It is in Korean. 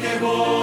깨고